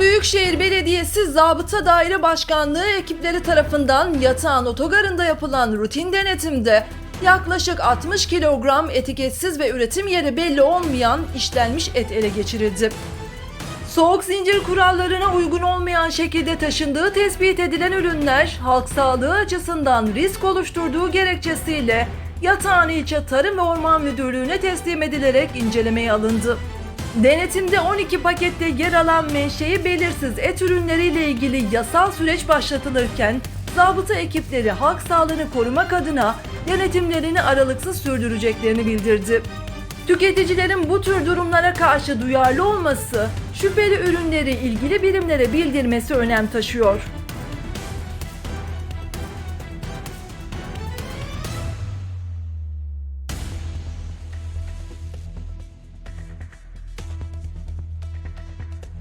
Büyükşehir Belediyesi Zabıta Daire Başkanlığı ekipleri tarafından yatağın otogarında yapılan rutin denetimde yaklaşık 60 kilogram etiketsiz ve üretim yeri belli olmayan işlenmiş et ele geçirildi. Soğuk zincir kurallarına uygun olmayan şekilde taşındığı tespit edilen ürünler halk sağlığı açısından risk oluşturduğu gerekçesiyle Yatağan İlçe Tarım ve Orman Müdürlüğü'ne teslim edilerek incelemeye alındı. Denetimde 12 pakette yer alan menşei belirsiz et ürünleriyle ilgili yasal süreç başlatılırken zabıta ekipleri halk sağlığını korumak adına denetimlerini aralıksız sürdüreceklerini bildirdi. Tüketicilerin bu tür durumlara karşı duyarlı olması, şüpheli ürünleri ilgili birimlere bildirmesi önem taşıyor.